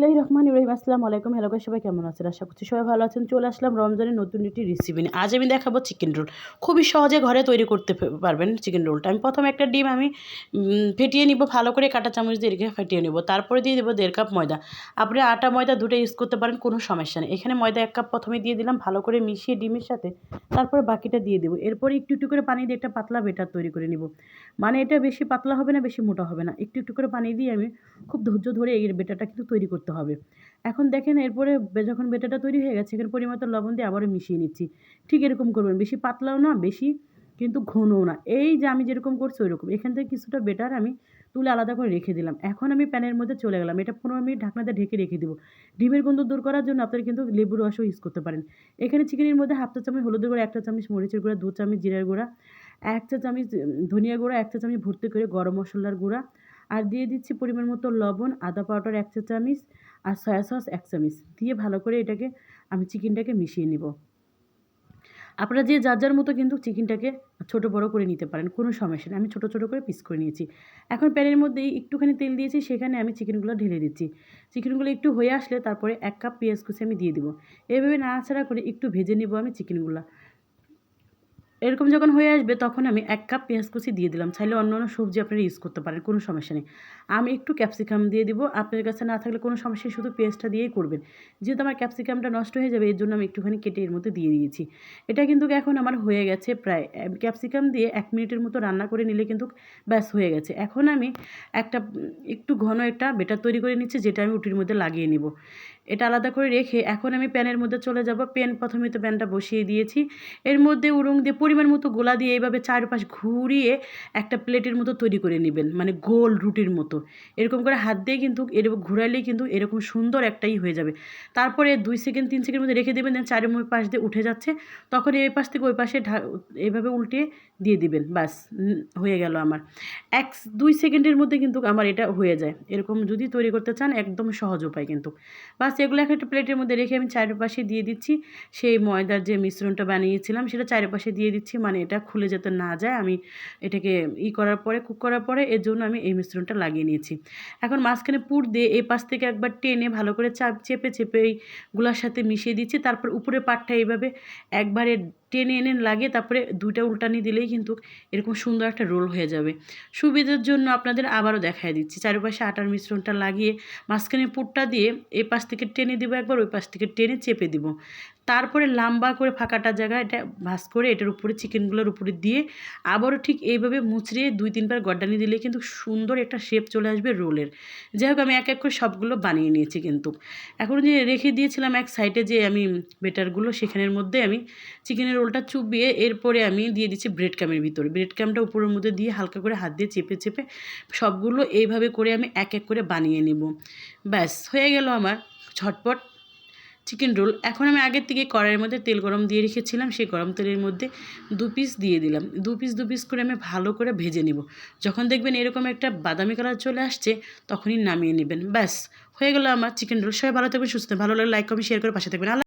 বিসমিল্লাহ রহমান ইব্রাহিম, আসসালামু আলাইকুম। হ্যালো সবাই কেমন আছেন? আশা করছি সবাই ভালো আছেন। চলে আসলাম রমজানের নতুন একটি রেসিপি নিয়ে। আজ আমি দেখাবো চিকেন রোল খুবই সহজে ঘরে তৈরি করতে পারবেন চিকেন রোলটা আমি প্রথমে একটা ডিম আমি ফেটিয়ে নিব, ভালো করে কাঁটা চামচ দিয়ে রেখে ফেটিয়ে নেব। তারপরে দিয়ে দেবো দেড় কাপ ময়দা। আপনি আটা, ময়দা দুটো ইউজ করতে পারেন, কোনো সমস্যা নেই। এখানে ময়দা এক কাপ প্রথমে দিয়ে দিলাম, ভালো করে মিশিয়ে ডিমের সাথে। তারপরে বাকিটা দিয়ে দেবো। এরপরে একটু একটু করে পানি দিয়ে একটা পাতলা বেটার তৈরি করে নিব। মানে এটা বেশি পাতলা হবে না, বেশি মোটা হবে না। একটু একটু করে পানি দিয়ে আমি খুব ধৈর্য ধরে এই বেটাটা কিন্তু তৈরি করতে হবে। এখন দেখেন এরপরে যখন বেটাটা তৈরি হয়ে গেছে, এখানে পরিমাণ লবণ দিয়ে আবারও মিশিয়ে নিচ্ছি। ঠিক এরকম করবেন, বেশি পাতলাও না, বেশি কিন্তু ঘনও না। এই যে আমি যেরকম করছি ওইরকম। এখান থেকে কিছুটা বেটার আমি তুলে আলাদা করে রেখে দিলাম। এখন আমি প্যানের মধ্যে চলে গেলাম। এটা পনেরো মিনিট ঢাকনাতে ঢেকে রেখে দেবো। ডিমের গন্ধ দূর করার জন্য আপনারা কিন্তু লেবুর রসও ইউজ করতে পারেন। এখানে চিকেনের মধ্যে হাফ চা চামচ হলুদের গুঁড়া একটা চামচ মরিচের গুঁড়া, দু চামচ জিরার গুঁড়া, এক চা চামচ ধনিয়া গুঁড়া, এক চা চামচ ভর্তি করে গরম মশলার গুঁড়া আর দিয়ে দিচ্ছি পরিমাণ মতো লবণ, আদা পাউডার এক চা চামচ আর সয়া সস এক চামচ। দিয়ে ভালো করে এটাকে, আমি চিকেনটাকে মিশিয়ে নিব। আপনারা যে যার যার মতো কিন্তু চিকেনটাকে ছোট বড় করে নিতে পারেন, কোনো সমস্যা নেই। আমি ছোট ছোট করে পিস করে নিয়েছি। এখন প্যানের মধ্যে একটুখানি তেল দিয়েছি, সেখানে আমি চিকেনগুলো ঢেলে দিচ্ছি। চিকেনগুলো একটু হয়ে আসলে তারপরে এক কাপ পেঁয়াজ কুচি আমি দিয়ে দিব। এভাবে নাড়াচাড়া করে একটু ভেজে নেব আমি চিকেনগুলো। এরকম যখন হয়ে আসবে, তখন আমি এক কাপ পেঁয়াজ কুচি দিয়ে দিলাম। চাইলে অন্য অন্য সবজি আপনারা ইউজ করতে পারেন, কোনো সমস্যা নেই। আমি একটু ক্যাপসিকাম দিয়ে দিব। আপনার কাছে না থাকলে কোনো সমস্যা শুধু পেঁয়াজটা দিয়েই করবেন। যেহেতু আমার ক্যাপসিকামটা নষ্ট হয়ে যাবে, এর জন্য আমি একটুখানি কেটে এর মধ্যে দিয়ে দিয়েছি। এটা কিন্তু এখন আমার হয়ে গেছে প্রায় ক্যাপসিকাম দিয়ে এক মিনিটের মতো রান্না করে নিলে কিন্তু ব্যাস হয়ে গেছে। এখন আমি একটা একটু ঘন একটা বেটার তৈরি করে নিচ্ছি, যেটা আমি উটির মধ্যে লাগিয়ে নিব। এটা আলাদা করে রেখে এখন আমি প্যানের মধ্যে চলে যাব। প্যান প্রথমে তো প্যানটা বসিয়ে দিয়েছি। এর মধ্যে উড়ুং দিয়ে পরিমাণ মতো গোলা দিয়ে এইভাবে চারপাশ ঘুরিয়ে একটা প্লেটের মতো তৈরি করে নেবেন। মানে গোল রুটির মতো। এরকম করে হাত দিয়ে কিন্তু এরকম ঘুরাইলেই কিন্তু এরকম সুন্দর একটাই হয়ে যাবে। তারপরে দুই সেকেন্ড, তিন সেকেন্ড মধ্যে রেখে দেবেন, দেন চারের পাশ দিয়ে উঠে যাচ্ছে। তখন এই পাশ থেকে ওই পাশে এইভাবে উল্টে দিয়ে দিবেন। বাস হয়ে গেল আমার। এক, দুই সেকেন্ডের মধ্যে কিন্তু আমার এটা হয়ে যায়। এরকম যদি তৈরি করতে চান, একদম সহজ উপায় কিন্তু। বাস এগুলো একটা প্লেটের মধ্যে রেখে আমি চারিপাশে দিয়ে দিচ্ছি। সেই ময়দার যে মিশ্রণটা বানিয়েছিলাম, সেটা চারিপাশে দিয়ে দিচ্ছি। মানে এটা খুলে যাতে না যায়, আমি এটাকে ই করার পরে, কুক করার পরে এর জন্য আমি এই মিশ্রণটা লাগিয়ে নিয়েছি। এখন মাঝখানে পুর দিয়ে এই পাশ থেকে একবার টেনে ভালো করে চাপ চেপে চেপে এই গুলার সাথে মিশিয়ে দিচ্ছি। তারপর উপরে পাটটা এইভাবে একবারে টেনে এনে লাগিয়ে তারপরে দুইটা উল্টানি দিলেই কিন্তু এরকম সুন্দর একটা রোল হয়ে যাবে। সুবিধার জন্য আপনাদের আবারও দেখায় দিচ্ছি। চারপাশে আটার মিশ্রণটা লাগিয়ে মাঝখানে পুরটা দিয়ে এই পাশ থেকে টেনে দিব একবার, ওই পাশ থেকে টেনে চেপে দিব। তারপরে লম্বা করে ফাঁকাটা জায়গা এটা ভাস করে এটার উপরে চিকেনগুলোর উপরে দিয়ে আবারও ঠিক এইভাবে মুচড়িয়ে দুই, তিনবার গড্ডানি দিলে কিন্তু সুন্দর একটা শেপ চলে আসবে রোলের। যাই হোক, আমি এক এক করে সবগুলো বানিয়ে নিয়েছি কিন্তু। এখন যে রেখে দিয়েছিলাম এক সাইডে যে আমি বেটারগুলো সেখানের মধ্যে আমি চিকেনের রোলটা চুবিয়ে এরপরে আমি দিয়ে দিচ্ছি ব্রেড ক্যামের ভিতরে। ব্রেড ক্যামটা উপরের মধ্যে দিয়ে হালকা করে হাত দিয়ে চেপে চেপে সবগুলো এইভাবে করে আমি এক এক করে বানিয়ে নেব। ব্যাস, হয়ে গেল আমার ঝটপট চিকেন রোল এখন আমি আগের থেকে কড়াইয়ের মধ্যে তেল গরম দিয়ে রেখেছিলাম, সেই গরম তেলের মধ্যে দু পিস দিয়ে দিলাম। দু পিস দু পিস করে আমি ভালো করে ভেজে নেব। যখন দেখবেন এরকম একটা বাদামি কালার চলে আসছে, তখনই নামিয়ে নেবেন। ব্যাস, হয়ে গেল আমার চিকেন রোল সবাই ভালো থাকবেন, সুস্থ। ভালো লাগলে লাইক কমেন্ট শেয়ার করে পাশে থাকবেন।